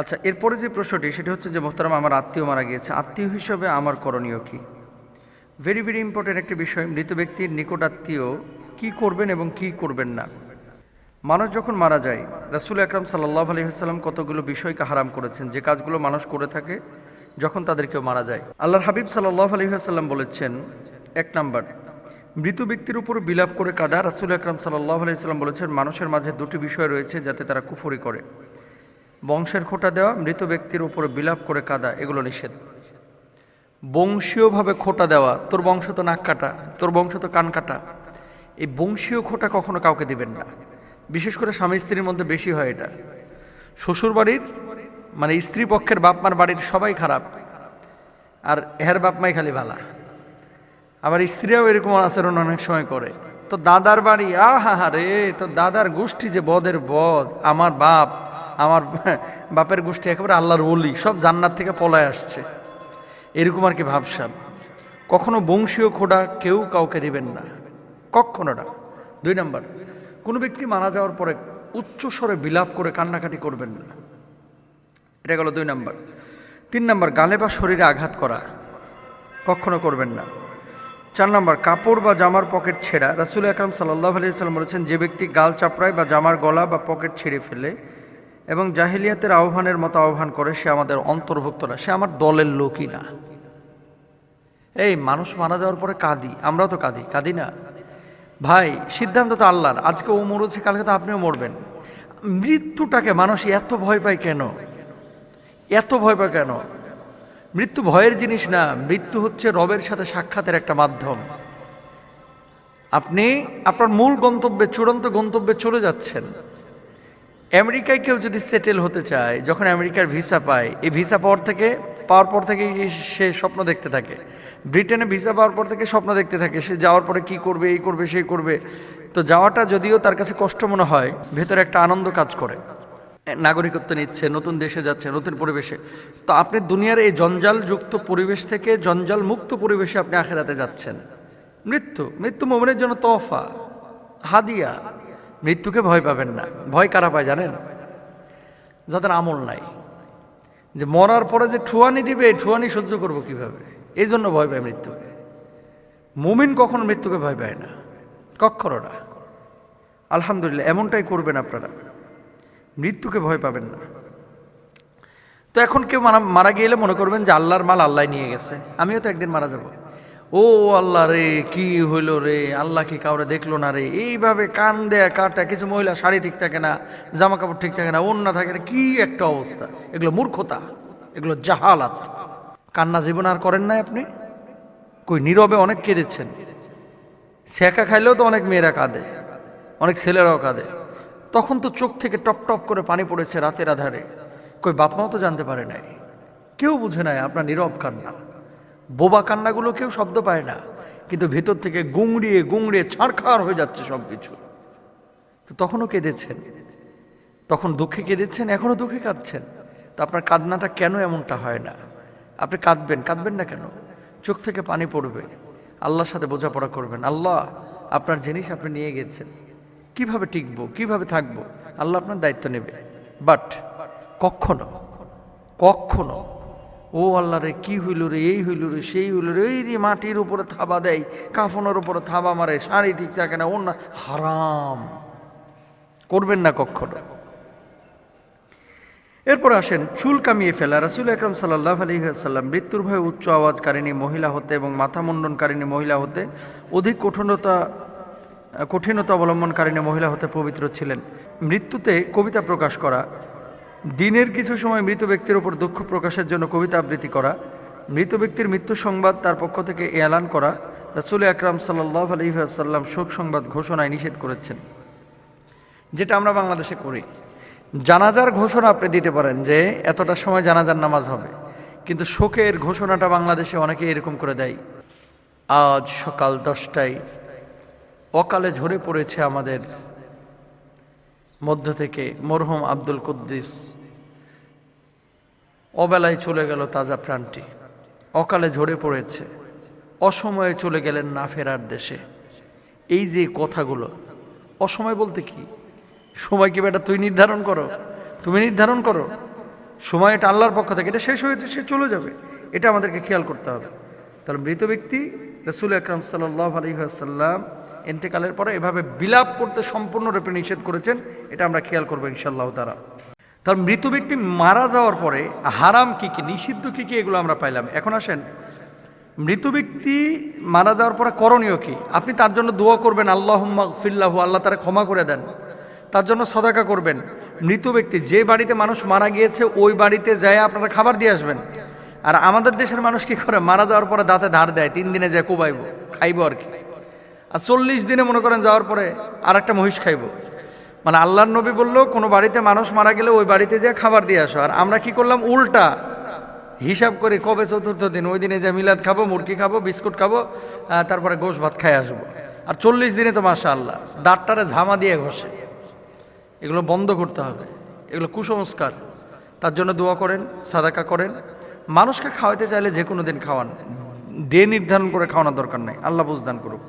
আচ্ছা এরপরে যে প্রশ্নটি, সেটি হচ্ছে যে, মোহতারাম, আমার আত্মীয় মারা গিয়েছে। আত্মীয় হিসেবে আমার করণীয় কি? ভেরি ভেরি ইম্পর্টেন্ট একটি বিষয়, মৃত ব্যক্তির নিকট আত্মীয় কী করবেন এবং কি করবেন না? মানুষ যখন মারা যায়, রাসুল আকরাম সাল্লাহ আলহিহাস্লাম কতগুলো বিষয়কে হারাম করেছেন? যে কাজগুলো মানুষ করে থাকে, যখন তাদেরকেও মারা যায়। আল্লাহর হাবিব সাল্লাহ আলহিহাস্লাম বলেছেন, এক নাম্বার, মৃত ব্যক্তির উপর বিলাপ করে কাদা। রাসুল আকরাম সাল্লাহ আলাইসাল্লাম বলেছেন, মানুষের মাঝে দুটি বিষয় রয়েছে যাতে তারা কুফরি করে। বংশের খোটা দেওয়া, মৃত ব্যক্তির উপরে বিলাপ করে কাদা, এগুলো নিষেধ। বংশীয়ভাবে খোটা দেওয়া, তোর বংশ তো নাক কাটা, তোর বংশ তো কান কাটা। এই বংশীয় খোটা কখনো কাউকে দিবেন না। বিশেষ করে স্বামী স্ত্রীর মধ্যে বেশি হয় এটা। শ্বশুর বাড়ির মানে স্ত্রী পক্ষের বাপমার বাড়ির সবাই খারাপ, আর এর বাপমাই খালি ভালা। আবার স্ত্রীরাও এরকম আচরণ অনেক সময় করে। তো দাদার বাড়ি আহা হা রে তো দাদার গোষ্ঠী যে বদের বদ, আমার বাপ আমার বাপের গোষ্ঠী একেবারে আল্লাহর ওলি, সব জান্নাত থেকে পলায় আসছে। এরকম আর কি ভাবসাব কখনো বংশীয় খোডা কেউ কাউকে দেবেন না। কখনো না। দুই নাম্বার, কোনো ব্যক্তি মারা যাওয়ার পরে উচ্চ স্বরে বিলাপ করে কান্নাকাটি করবেন না। এটা গেল দুই নাম্বার। তিন নাম্বার, গালে বা শরীরে আঘাত করা কখনো করবেন না। চার নম্বর, কাপড় বা জামার পকেট ছেঁড়া। রাসুল আকরম সাল্লাহ আলিয়া সাল্লাম বলেছেন, যে ব্যক্তি গাল চাপড়ায় বা জামার গলা বা পকেট ছিঁড়ে ফেলে এবং জাহিলিয়াতের আহ্বানের মতো আহ্বান করে সে আমাদের অন্তর্ভুক্ত না সে আমার দলের লোকই না। এই মানুষ মারা যাওয়ার পরে কাঁদি, আমরাও তো কাঁদি কাঁদি না। ভাই, সিদ্ধান্ত তো আল্লাহর, আজকে ও মরেছে, কালকে তো আপনিও মরবেন। মৃত্যুটাকে মানুষ এত ভয় পায় কেন? এত ভয় পায় কেন? মৃত্যু ভয়ের জিনিস না, মৃত্যু হচ্ছে রবের সাথে সাক্ষাতের একটা মাধ্যম। আপনি আপনার মূল গন্তব্যে, চূড়ান্ত গন্তব্যে চলে যাচ্ছেন। আমেরিকায় কেউ যদি সেটেল হতে চায়, যখন আমেরিকার ভিসা পায়, এই ভিসা পাওয়ার থেকে, পাওয়ার পর থেকে সে স্বপ্ন দেখতে থাকে? ব্রিটেনে ভিসা পাওয়ার পর থেকে স্বপ্ন দেখতে থাকে, সে যাওয়ার পরে কি করবে, এই করবে, সেই করবে। তো যাওয়াটা যদিও তার কাছে কষ্ট মনে হয়, ভেতরে একটা আনন্দ কাজ করে। নাগরিকত্ব নিচ্ছে, নতুন দেশে যাচ্ছে, নতুন পরিবেশে। তো আপনি দুনিয়ার এই জঞ্জালযুক্ত পরিবেশ থেকে জঞ্জাল মুক্ত পরিবেশে আপনি আখেরাতে যাচ্ছেন। মৃত্যু মৃত্যু মোমেনের জন্য তোফা হাদিয়া। মৃত্যুকে ভয় পাবেন না। ভয় কারা পায় জানেন? যাদের আমল নাই। যে মরার পরে যে ঠুয়ানি দিবে ঠুয়ানি সহ্য করব কীভাবে? এই জন্য ভয় পায় মৃত্যুকে। মুমিন কখনো মৃত্যুকে ভয় পায় না। কক্ষরো না আলহামদুলিল্লাহ, এমনটাই করবেন আপনারা। মৃত্যুকে ভয় পাবেন না। তো এখন কেউ মারা মারা গেলে মনে করবেন যে আল্লাহর মাল আল্লাহ নিয়ে গেছে। আমিও তো একদিন মারা যাব। ও আল্লাহ রে, কি হইল রে? আল্লাহ কি কাউরে দেখল না রে? এইভাবে কান দেয়া, কাটা, কিছু মহিলা শাড়ি ঠিক থাকে না জামা কাপড় ঠিক থাকে না অন্য থাকে না, কি একটা অবস্থা? এগুলো মূর্খতা, এগুলো জাহালাত। কান্না জীবন আর করেন নাই আপনি? কই, নীরবে অনেক কেঁদেছেন। শেখা খাইলেও তো অনেক মেয়েরা কাঁদে, অনেক ছেলেরাও কাঁদে। তখন তো চোখ থেকে টপ টপ করে পানি পড়েছে রাতের আধারে। কই বাপমাও তো জানতে পারে নাই। কেউ বুঝে নাই আপনার নীরব কান্না। বোবা কান্নাগুলো কেউ শব্দ পায় না, কিন্তু ভেতর থেকে গুংড়িয়ে গুংড়িয়ে ছাড়খাড় হয়ে যাচ্ছে সব কিছু তো তখনও কেঁদেছেন। তখন দুঃখে কেঁদেছেন, এখনও দুঃখে কাঁদছেন। তো আপনার কান্নাটা কেন এমনটা হয় না? আপনি কাঁদবেন কাঁদবেন না কেন? চোখ থেকে পানি পড়বে। আল্লাহর সাথে বোঝাপড়া করবেন। আল্লাহ, আপনার জিনিস আপনি নিয়ে গেছেন। কীভাবে টিকবো? কীভাবে থাকব? আল্লাহ আপনার দায়িত্ব নেবে। বাট কখনো কখনো ও আল্লাহ রে, কি হইল রে, এই হইল রে, সেই হইল রে, এই রে মাটির উপরে থাবা দেয়, কাফনের উপরে থাবা মারে, শাড়ি ঠিক থাকে না অন্য হারাম। করবেন না কখনো। এরপর আসেন, চুল কামিয়ে ফেলা। রাসুল আকরম সাল্লাহ আলহিহাসাল্লাম মৃত্যুর ভয়ে উচ্চ আওয়াজকারিণী মহিলা হতে এবং মাথা মুন্ডনকারিণী মহিলা হতে অধিক কঠিনতা কঠিনতা অবলম্বনকারিণী মহিলা হতে পবিত্র ছিলেন। মৃত্যুতে কবিতা প্রকাশ করা দিনের কিছু সময় মৃত ব্যক্তির ওপর দুঃখ প্রকাশের জন্য কবিতা আবৃত্তি করা, মৃত ব্যক্তির মৃত্যু সংবাদ তার পক্ষ থেকে এলান করা, রাসুল আকরাম সাল্লাহ আলহিহাসাল্লাম শোক সংবাদ ঘোষণায় নিষেধ করেছেন। যেটা আমরা বাংলাদেশে করি। জানাজার ঘোষণা আপনি দিতে পারেন যে এতটা সময় জানাজার নামাজ হবে। কিন্তু শোকের ঘোষণাটা বাংলাদেশে অনেকে এরকম করে দেয়। আজ সকাল দশটায় অকালে ঝরে পড়েছে আমাদের মধ্য থেকে মরহুম আব্দুল কুদ্দিস। অবেলায় চলে গেল তাজা প্রাণটি। অকালে ঝরে পড়েছে। অসময়ে চলে গেলেন না ফেরার দেশে। এই যে কথাগুলো, অসময় বলতে কি? সময় কি বেটা তুই নির্ধারণ করো? তুমি নির্ধারণ করো। সময় এটা আল্লাহর পক্ষ থেকে, এটা শেষ হয়েছে, সে চলে যাবে। এটা আমাদেরকে খেয়াল করতে হবে। তাহলে মৃত ব্যক্তি, রসুল আকরম সাল্লাহ আলহিহাসাল্লাম এন্তেকালের পরে এভাবে বিলাপ করতে সম্পূর্ণরূপে নিষেধ করেছেন, এটা আমরা খেয়াল করব ইনশাল্লাহ তারা তার মৃত ব্যক্তি মারা যাওয়ার পরে হারাম কি কি, নিষিদ্ধ কি কি, এগুলো আমরা পাইলাম। এখন আসেন, মৃত ব্যক্তি মারা যাওয়ার পরে করণীয় কি? আপনি তার জন্য দোয়া করবেন আল্লাহ ফিল্লাহু আল্লাহ তারা ক্ষমা করে দেন। তার জন্য সদাকা করবেন। মৃত ব্যক্তি যে বাড়িতে মানুষ মারা গিয়েছে, ওই বাড়িতে যায়, আপনারা খাবার দিয়ে আসবেন। আর আমাদের দেশের মানুষ কি করে? মারা যাওয়ার পরে দাঁতে ধার দেয়, তিন দিনে যায় কোবাইব, খাইবো আর কি। আর চল্লিশ দিনে মনে করেন যাওয়ার পরে আর একটা মহিষ খাইবো। মানে আল্লাহর নবী বলল, কোনো বাড়িতে মানুষ মারা গেলে ওই বাড়িতে যে খাবার দিয়ে আসো। আর আমরা কি করলাম, উল্টা হিসাব করে, কবে চতুর্থ দিন? ওই দিনে যে মিলাদ খাব, মুরগি খাব, বিস্কুট খাব তারপরে গোশ ভাত খাই আসব। আর চল্লিশ দিনে তো মাসা আল্লাহ দাঁতটারে ঝামা দিয়ে ঘষে। এগুলো বন্ধ করতে হবে। এগুলো কুসংস্কার। তার জন্য দোয়া করেন, সাদাকা করেন। মানুষকে খাওয়াইতে চাইলে যে কোনো দিন খাওয়ান। ডে নির্ধারণ করে খাওয়ানোর দরকার নাই। আল্লাহ বুঝদান করুক।